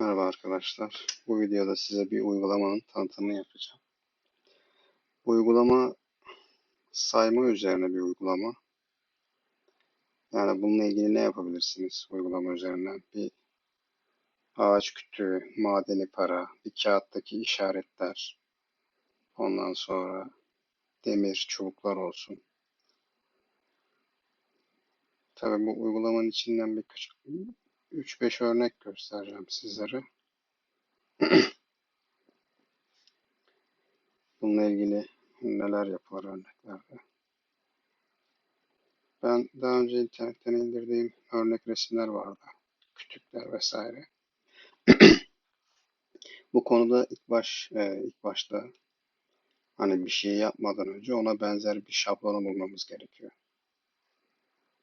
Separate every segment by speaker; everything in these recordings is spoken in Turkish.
Speaker 1: Merhaba arkadaşlar. Bu videoda size bir uygulamanın tanıtımını yapacağım. Uygulama sayma üzerine bir uygulama. Yani bununla ilgili ne yapabilirsiniz uygulama üzerinden? Bir ağaç kütüğü, madeni para, bir kağıttaki işaretler, ondan sonra demir, çubuklar olsun. Tabii bu uygulamanın içinden birkaç 3-5 örnek göstereceğim sizlere. Bununla ilgili neler yapılır örneklerde. Ben daha önce internetten indirdiğim örnek resimler vardı. Kütükler vesaire. Bu konuda ilk baş e, ilk başta hani bir şey yapmadan önce ona benzer bir şablonu bulmamız gerekiyor.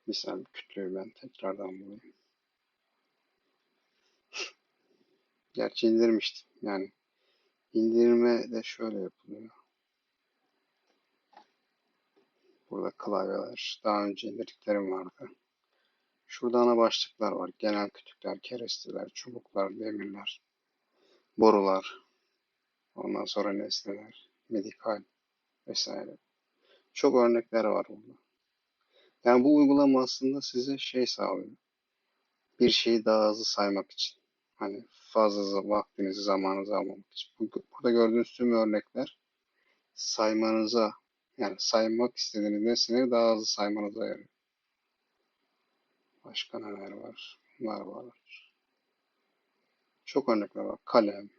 Speaker 1: Misal kütüğü ben tekrardan bulayım. Gerçi indirmiştim. Yani indirme de şöyle yapılıyor. Burada klavyeler. Daha önce indirdiklerim vardı. Şurada ana başlıklar var. Genel kütükler, keresteler, çubuklar, demirler, borular. Ondan sonra nesneler, medikal vesaire. Çok örnekler var burada. Yani bu uygulama aslında size şey sağlıyor. Bir şeyi daha hızlı saymak için. Hani fazla vaktinizi, zamanınızı almamak için. Burada gördüğünüz tüm örnekler saymanıza, yani saymak istediğiniz nesneleri daha hızlı saymanıza yarıyor. Başka neler var? Bunlar var. Çok örnekler var. Kalem,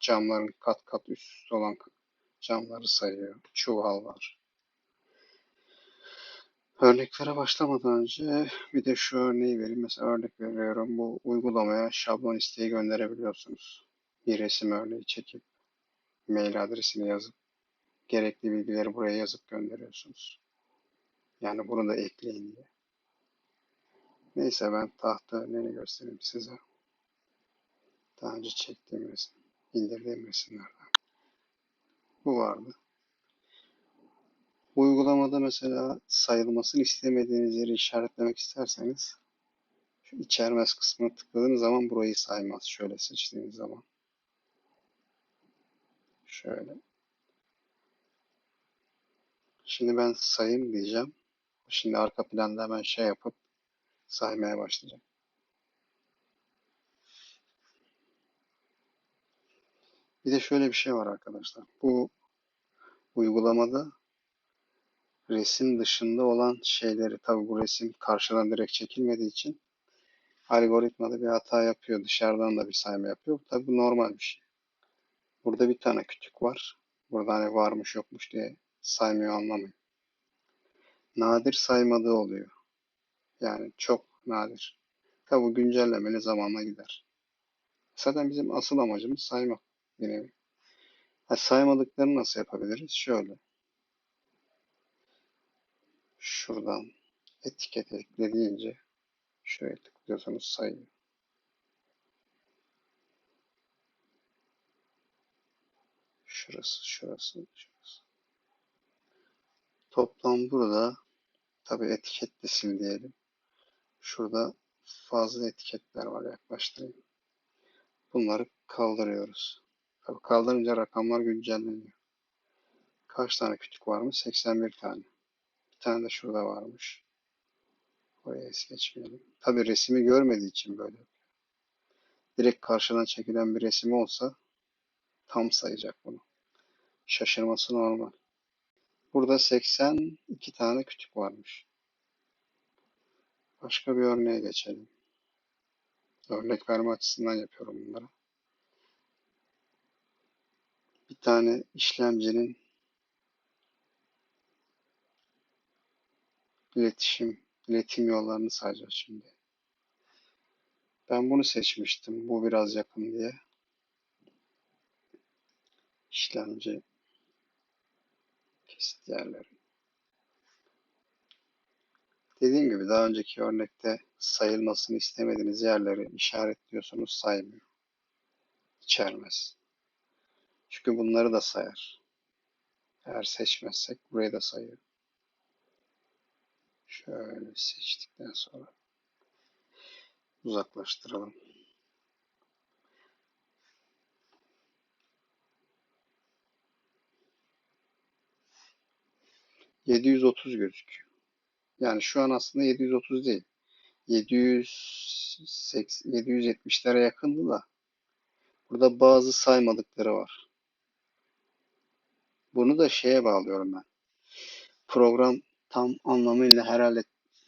Speaker 1: camların kat kat üst üste olan camları sayıyor. Çuval var. Örneklere başlamadan önce bir de şu örneği vereyim. Mesela örnek veriyorum. Bu uygulamaya şablon isteği gönderebiliyorsunuz. Bir resim örneği çekip mail adresini yazıp gerekli bilgileri buraya yazıp gönderiyorsunuz. Yani bunu da ekleyin diye. Neyse ben tahta örneğini göstereyim size. Daha önce çektiğim resim, indirdiğim resimlerden. Bu vardı. Uygulamada mesela sayılmasını istemediğiniz yeri işaretlemek isterseniz şu içermez kısmına tıkladığınız zaman burayı saymaz. Şöyle seçtiğiniz zaman. Şöyle. Şimdi ben sayım diyeceğim. Şimdi arka planda hemen şey yapıp saymaya başlayacağım. Bir de şöyle bir şey var arkadaşlar. Bu uygulamada resim dışında olan şeyleri tabi bu resim karşıdan direkt çekilmediği için algoritmada bir hata yapıyor. Dışarıdan da bir sayma yapıyor. Tabi bu normal bir şey. Burada bir tane kütük var. Burada hani varmış yokmuş diye saymıyor anlamayın. Nadir saymadığı oluyor. Yani çok nadir. Tabi bu güncellemeli zamanla gider. Zaten bizim asıl amacımız saymak. Yine ha, saymadıklarını nasıl yapabiliriz? Şöyle. Şuradan etiket ekle deyince şuraya tıklıyorsanız sayıyor. Şurası, şurası, şurası. Toplam burada tabi etiketli sil diyelim. Şurada fazla etiketler var yaklaştırayım. Bunları kaldırıyoruz. Tabi kaldırınca rakamlar güncelleniyor. Kaç tane kütük var mı? 81 tane. Tane de şurada varmış. Oraya es geçmeyelim. Tabi resmi görmediği için böyle. Direkt karşıdan çekilen bir resim olsa tam sayacak bunu. Şaşırması normal. Burada 82 tane kütük varmış. Başka bir örneğe geçelim. Örnek verme açısından yapıyorum bunları. Bir tane işlemcinin iletişim, iletim yollarını sayacağız şimdi. Ben bunu seçmiştim. Bu biraz yakın diye. İşlemci kesit yerleri. Dediğim gibi daha önceki örnekte sayılmasını istemediğiniz yerleri işaretliyorsunuz saymıyor. İçermez. Çünkü bunları da sayar. Eğer seçmezsek burayı da sayıyor. Şöyle seçtikten sonra uzaklaştıralım. ...730 gözüküyor. Yani şu an aslında 730 değil. 770'lere yakındı da. Burada bazı saymadıkları var. Bunu da şeye bağlıyorum ben. Program tam anlamıyla herhalde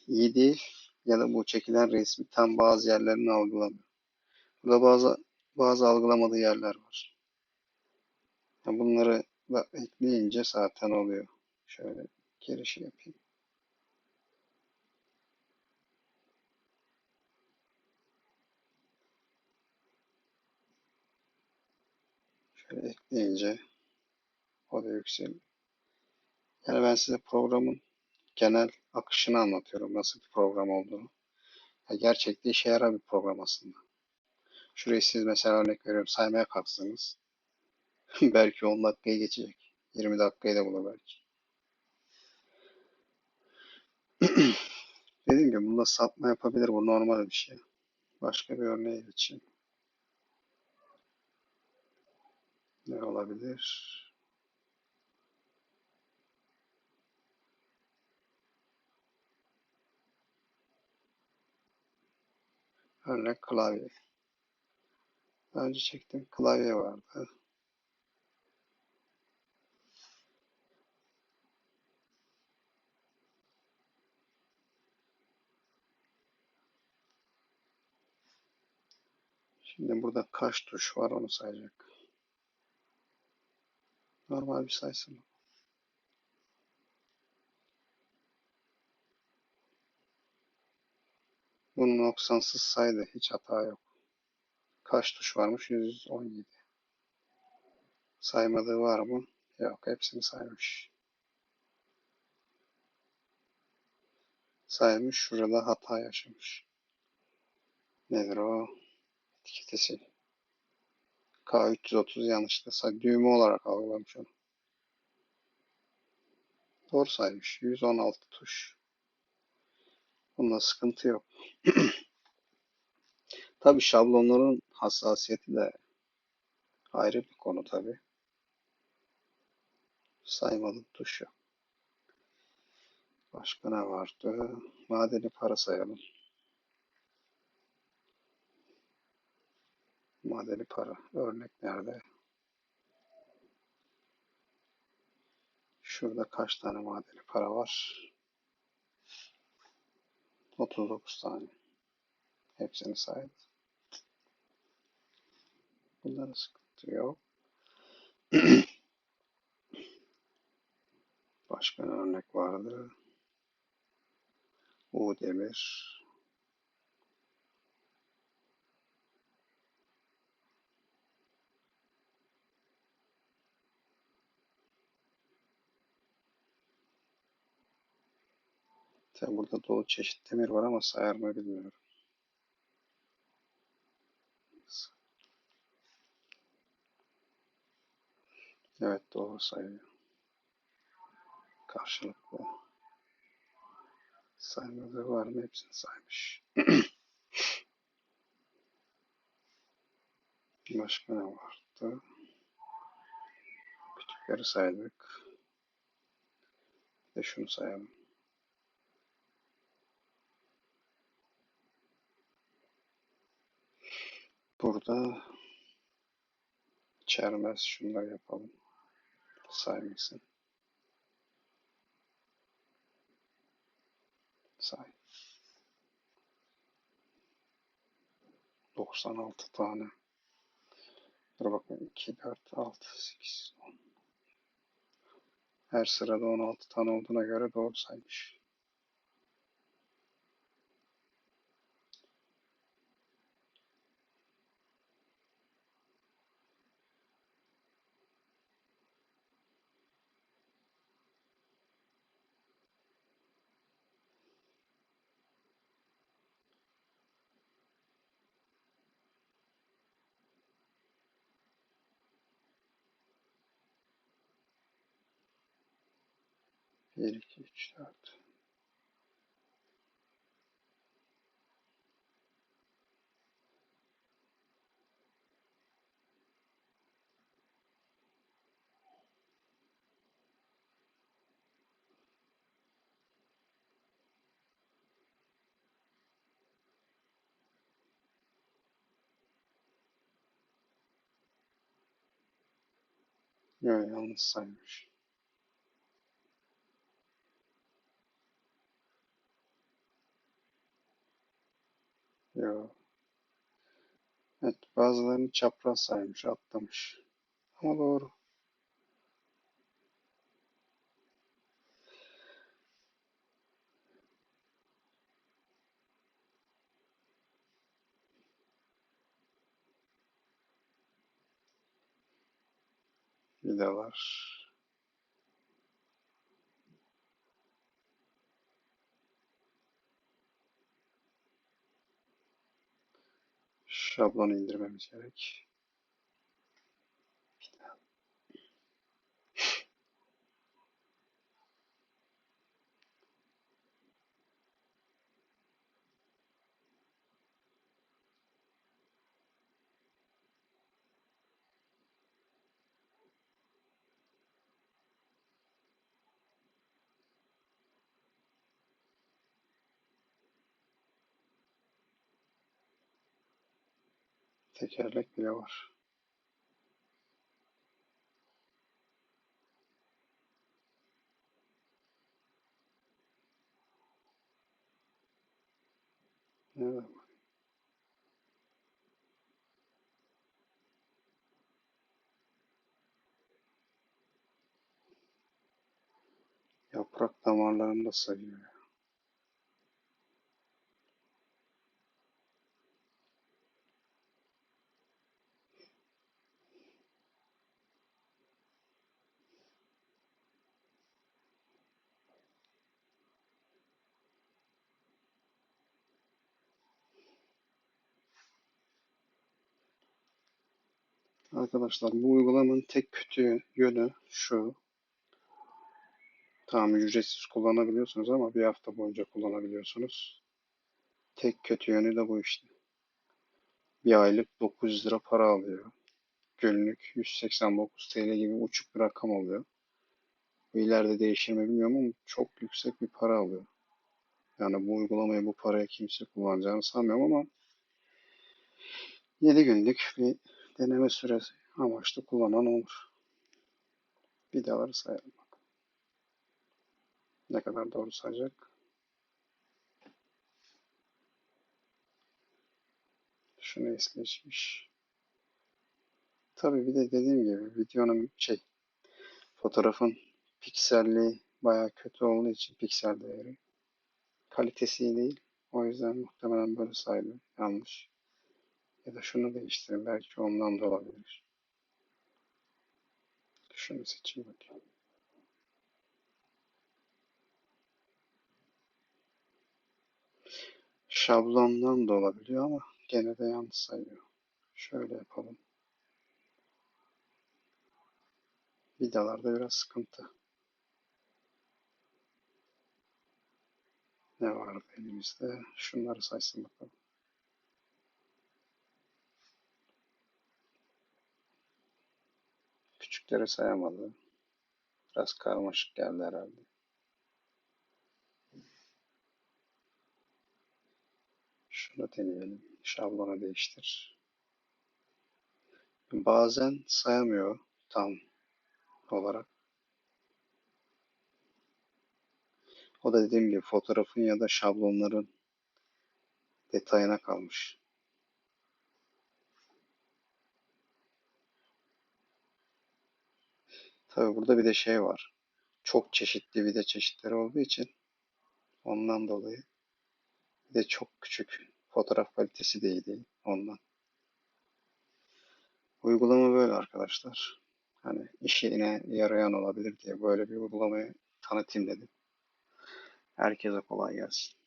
Speaker 1: iyi değil ya da bu çekilen resmi tam bazı yerlerini algılamıyor. Burada bazı bazı algılamadığı yerler var. Yani bunları da ekleyince zaten oluyor. Şöyle girişi yapayım. Şöyle ekleyince o da yükseliyor. Yani ben size programın genel akışını anlatıyorum. Nasıl bir program olduğunu. Ya gerçekten işe yarar bir program aslında. Şurayı siz mesela örnek veriyorum saymaya kalksanız belki 10 dakikayı geçecek. 20 dakikayı da bulur belki. Dediğim gibi bunda sapma yapabilir. Bu normal bir şey. Başka bir örneğe geçeyim. Ne olabilir? Örnek klavye. Daha önce çektiğim klavye vardı. Şimdi burada kaç tuş var onu sayacak. Normal bir saysın. Bunu noksansız saydı. Hiç hata yok. Kaç tuş varmış? 117. Saymadığı var mı? Yok. Hepsini saymış. Saymış. Şurada hata yaşamış. Nedir o? Etiketi sil. K330 yanlışlıkla. Düğme olarak algılamış onu. Doğru saymış. 116 tuş. Bunda sıkıntı yok. Tabi şablonların hassasiyeti de ayrı bir konu tabi. Saymadım tuş yok. Başka ne vardı? Madeni para sayalım. Madeni para. Örnek nerede? Şurada kaç tane madeni para var? 39 tane. Hepsini saydım. Bunların sıkıntı yok. Başka ne örnek vardı? U demir. Tabi burada dolu çeşit demir var ama sayar mı bilmiyorum. Evet doğru sayıyor. Karşılıklı. Saymadığı var mı? Hepsini saymış. Başka ne vardı? Küçükleri saydık. Bir de şunu sayalım. Burada çermez şunları yapalım. Saymışsın. Say. 96 tane. Dur bakayım. 2, 4, 6, 8, 10. Her sırada 16 tane olduğuna göre doğru saymış. 1, 2, 3, 4. Yok yanlış saymış. Yok. Evet bazılarını çapraz saymış, atlamış. Ama doğru. Vidalar. Şablonu indirmemiz gerek. Tekerlek bile var. Evet. Yaprak damarlarını da sayıyor. Arkadaşlar bu uygulamanın tek kötü yönü şu. Tamam ücretsiz kullanabiliyorsunuz ama bir hafta boyunca kullanabiliyorsunuz. Tek kötü yönü de bu işte. Bir aylık 900 lira para alıyor. Günlük 189 TL gibi uçuk bir rakam oluyor. İleride değişir mi bilmiyorum ama çok yüksek bir para alıyor. Yani bu uygulamayı bu paraya kimse kullanacağını sanmıyorum ama 7 günlük bir deneme süresi amaçlı kullanan olur. Vidaları sayalım. Ne kadar doğru sayacak? Şunu es geçmiş. Tabii bir de dediğim gibi videonun şey fotoğrafın pikselliği bayağı kötü olduğu için piksel değeri kalitesi değil. O yüzden muhtemelen böyle saydı. Yanlış. Ya da şunu değiştirin. Belki ondan da olabilir. Şunu seçeyim bakayım. Şablondan da olabiliyor ama gene de yanlış sayıyor. Şöyle yapalım. Vidalarda biraz sıkıntı. Ne vardı elimizde? Şunları saysın bakalım. Küçükleri sayamadı. Biraz karmaşık geldi herhalde. Şunu deneyelim. Şablonu değiştir. Bazen sayamıyor tam olarak. O da dediğim gibi fotoğrafın ya da şablonların detayına kalmış. Tabi burada bir de şey var. Çok çeşitli vida çeşitleri olduğu için ondan dolayı bir de çok küçük. Fotoğraf kalitesi de iyi değil ondan. Uygulama böyle arkadaşlar. Hani işine yarayan olabilir diye böyle bir uygulamayı tanıtayım dedim. Herkese kolay gelsin.